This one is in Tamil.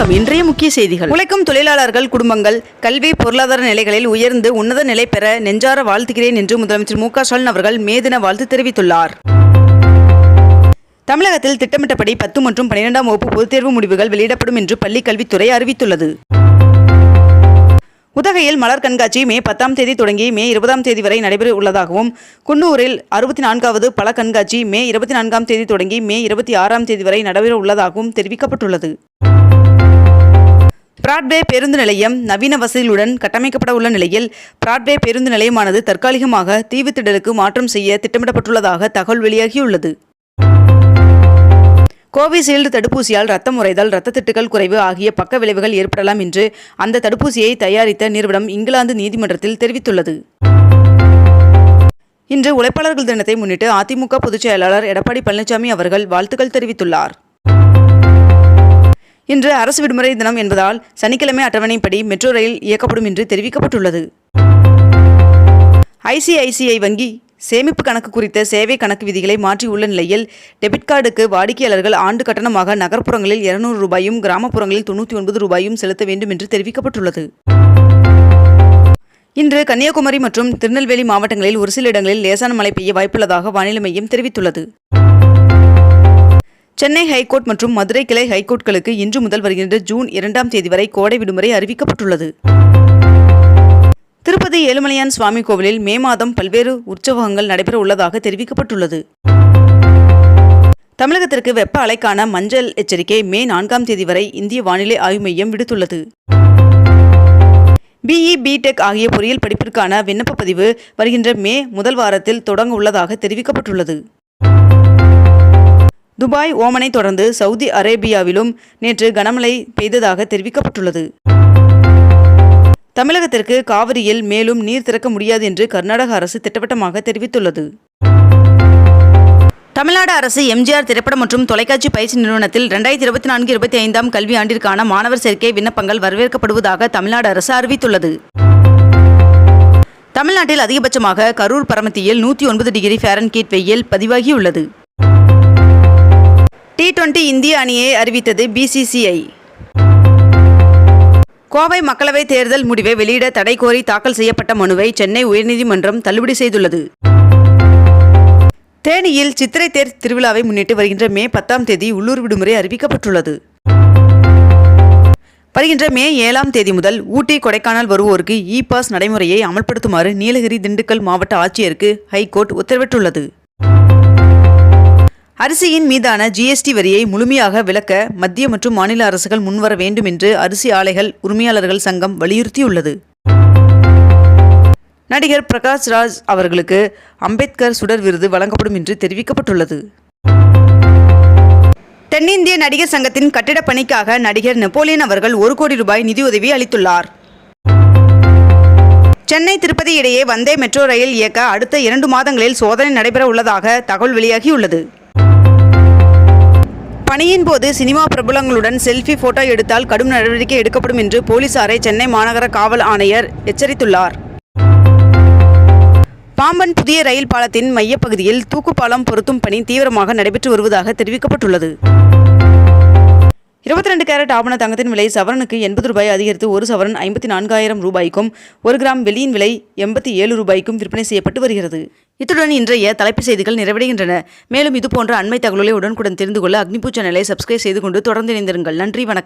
வணக்கம். இன்றைய முக்கிய செய்திகள். உழைக்கும் தொழிலாளர்கள் குடும்பங்கள் கல்வி பொருளாதார நிலைகளில் உயர்ந்து உன்னத நிலை பெற நெஞ்சார வாழ்த்துகிறேன் என்று முதலமைச்சர் மு க ஸ்டாலின் அவர்கள் மே தின வாழ்த்து தெரிவித்துள்ளார். தமிழகத்தில் திட்டமிட்டபடி பத்து மற்றும் பன்னிரெண்டாம் வகுப்பு பொதுத் தேர்வு முடிவுகள் வெளியிடப்படும் என்று பள்ளிக் கல்வித்துறை அறிவித்துள்ளது. உதகையில் மலர் கண்காட்சி மே பத்தாம் தேதி தொடங்கி மே இருபதாம் தேதி வரை நடைபெற உள்ளதாகவும் குன்னூரில் அறுபத்தி நான்காவது பல கண்காட்சி மே இருபத்தி நான்காம் தேதி தொடங்கி மே இருபத்தி ஆறாம் தேதி வரை நடைபெற உள்ளதாகவும் தெரிவிக்கப்பட்டுள்ளது. பிராட்வே பேருந்து நிலையம் நவீன வசதிகளுடன் கட்டமைக்கப்பட உள்ள நிலையில் பிராட்வே பேருந்து நிலையமானது தற்காலிகமாக தீவுத்திடலுக்கு மாற்றம் செய்ய திட்டமிடப்பட்டுள்ளதாக தகவல் வெளியாகியுள்ளது. கோவிஷீல்டு தடுப்பூசியால் ரத்தம் உறைதல் இரத்த திட்டுகள் குறைவு ஆகிய பக்க விளைவுகள் ஏற்படலாம் என்று அந்த தடுப்பூசியை தயாரித்த நிறுவனம் இங்கிலாந்து நீதிமன்றத்தில் தெரிவித்துள்ளது. இன்று உழைப்பாளர்கள் தினத்தை முன்னிட்டு அதிமுக பொதுச் செயலாளர் எடப்பாடி பழனிசாமி அவர்கள் வாழ்த்துக்கள் தெரிவித்துள்ளார். இன்று அரசு விடுமுறை தினம் என்பதால் சனிக்கிழமை அட்டவணைப்படி மெட்ரோ ரயில் இயக்கப்படும் என்று தெரிவிக்கப்பட்டுள்ளது. ஐசிஐசிஐ வங்கி சேமிப்பு கணக்கு குறித்த சேவை கணக்கு விதிகளை மாற்றியுள்ள நிலையில் டெபிட் கார்டுக்கு வாடிக்கையாளர்கள் ஆண்டு கட்டணமாக நகர்ப்புறங்களில் இருநூறு ரூபாயும் கிராமப்புறங்களில் தொண்ணூற்றி ஒன்பது ரூபாயும் செலுத்த வேண்டும் என்று தெரிவிக்கப்பட்டுள்ளது. இன்று கன்னியாகுமரி மற்றும் திருநெல்வேலி மாவட்டங்களில் ஒரு சில இடங்களில் லேசான மழை பெய்ய வாய்ப்புள்ளதாக வானிலை மையம் தெரிவித்துள்ளது. சென்னை ஹைகோர்ட் மற்றும் மதுரை கிளை ஹைகோர்ட்களுக்கு இன்று முதல் வருகின்ற ஜூன் இரண்டாம் தேதி வரை கோடை விடுமுறை அறிவிக்கப்பட்டுள்ளது. திருப்பதி ஏழுமலையான் சுவாமி கோவிலில் மே மாதம் பல்வேறு உற்சவங்கள் நடைபெற உள்ளதாக தெரிவிக்கப்பட்டுள்ளது. தமிழகத்திற்கு வெப்ப அலைக்கான மஞ்சள் எச்சரிக்கை மே நான்காம் தேதி வரை இந்திய வானிலை ஆய்வு மையம் விடுத்துள்ளது. பிஇ பிடெக் ஆகிய பொறியியல் படிப்பிற்கான விண்ணப்ப பதிவு வருகின்ற மே முதல் வாரத்தில் தொடங்க உள்ளதாக தெரிவிக்கப்பட்டுள்ளது. துபாய் ஓமனை தொடர்ந்து சவுதி அரேபியாவிலும் நேற்று கனமழை பெய்ததாக தெரிவிக்கப்பட்டுள்ளது. தமிழகத்திற்கு காவிரியில் மேலும் நீர் திறக்க முடியாது என்று கர்நாடக அரசு திட்டவட்டமாக தெரிவித்துள்ளது. தமிழ்நாடு அரசு எம்ஜிஆர் திரைப்படம் மற்றும் தொலைக்காட்சி பயிற்சி நிறுவனத்தில் ரெண்டாயிரத்தி இருபத்தி நான்கு இருபத்தி ஐந்தாம் கல்வி ஆண்டிற்கான மாணவர் சேர்க்கை விண்ணப்பங்கள் வரவேற்கப்படுவதாக தமிழ்நாடு அரசு அறிவித்துள்ளது. தமிழ்நாட்டில் அதிகபட்சமாக கரூர் பரமத்தியில் நூற்றி ஒன்பது டிகிரி ஃபாரன்கீட் வெயில் பதிவாகியுள்ளது. டி டுவெண்டி இந்திய அணியை அறிவித்தது பிசிசிஐ கோவை மக்களவைத் தேர்தல் முடிவை வெளியிட தடை கோரி தாக்கல் செய்யப்பட்ட மனுவை சென்னை உயர்நீதிமன்றம் தள்ளுபடி செய்துள்ளது. தேனியில் சித்திரை தேர் திருவிழாவை முன்னிட்டு வருகின்ற மே பத்தாம் தேதி உள்ளூர் விடுமுறை அறிவிக்கப்பட்டுள்ளது. வருகின்ற மே ஏழாம் தேதி முதல் ஊட்டி கொடைக்கானல் வருவோருக்கு இ பாஸ் நடைமுறையை அமல்படுத்துமாறு நீலகிரி திண்டுக்கல் மாவட்ட ஆட்சியருக்கு ஹைகோர்ட் உத்தரவிட்டுள்ளது. அரிசியின் மீதான ஜிஎஸ்டி வரியை முழுமையாக விலக்க மத்திய மற்றும் மாநில அரசுகள் முன்வர வேண்டும் என்று அரிசி ஆலைகள் உரிமையாளர்கள் சங்கம் வலியுறுத்தியுள்ளது. நடிகர் பிரகாஷ் ராஜ் அவர்களுக்கு அம்பேத்கர் சுடர் விருது வழங்கப்படும் என்று தெரிவிக்கப்பட்டுள்ளது. தென்னிந்திய நடிகர் சங்கத்தின் கட்டிடப் பணிக்காக நடிகர் நெப்போலியன் அவர்கள் ஒரு கோடி ரூபாய் நிதியுதவி அளித்துள்ளார். சென்னை திருப்பதி இடையே வந்தே மெட்ரோ ரயில் இயக்க அடுத்த இரண்டு மாதங்களில் சோதனை நடைபெற உள்ளதாக தகவல் வெளியாகியுள்ளது. பணியின் போது சினிமா பிரபலங்களுடன் செல்ஃபி போட்டோ எடுத்தால் கடும் நடவடிக்கை எடுக்கப்படும் என்று போலீசாரை சென்னை மாநகர காவல் ஆணையர் எச்சரித்துள்ளார். பாம்பன் புதிய ரயில் பாலத்தின் மையப்பகுதியில் தூக்குப்பாலம் பொருத்தும் பணி தீவிரமாக நடைபெற்று வருவதாக தெரிவிக்கப்பட்டுள்ளது. இருபத்தி ரெண்டு கேரட் ஆபண தங்கத்தின் விலை சவரனுக்கு எண்பது ரூபாய் அதிகரித்து ஒரு சவரன் ஐம்பத்தி நான்காயிரம் ரூபாய்க்கும் ஒரு கிராம் வெள்ளியின் விலை எண்பத்தி ஏழு ரூபாய்க்கும் விற்பனை செய்யப்பட்டு வருகிறது. இத்துடன் இன்றைய தலைப்புச் செய்திகள் நிறைவடைகின்றன. மேலும் இதுபோன்ற அண்மை தகவலை உடனுக்குடன் தெரிந்து கொள்ள அக்னிபூ சேனலை சப்ஸ்கிரைப் செய்து கொண்டு தொடர்ந்து இணைந்திருங்கள். நன்றி வணக்கம்.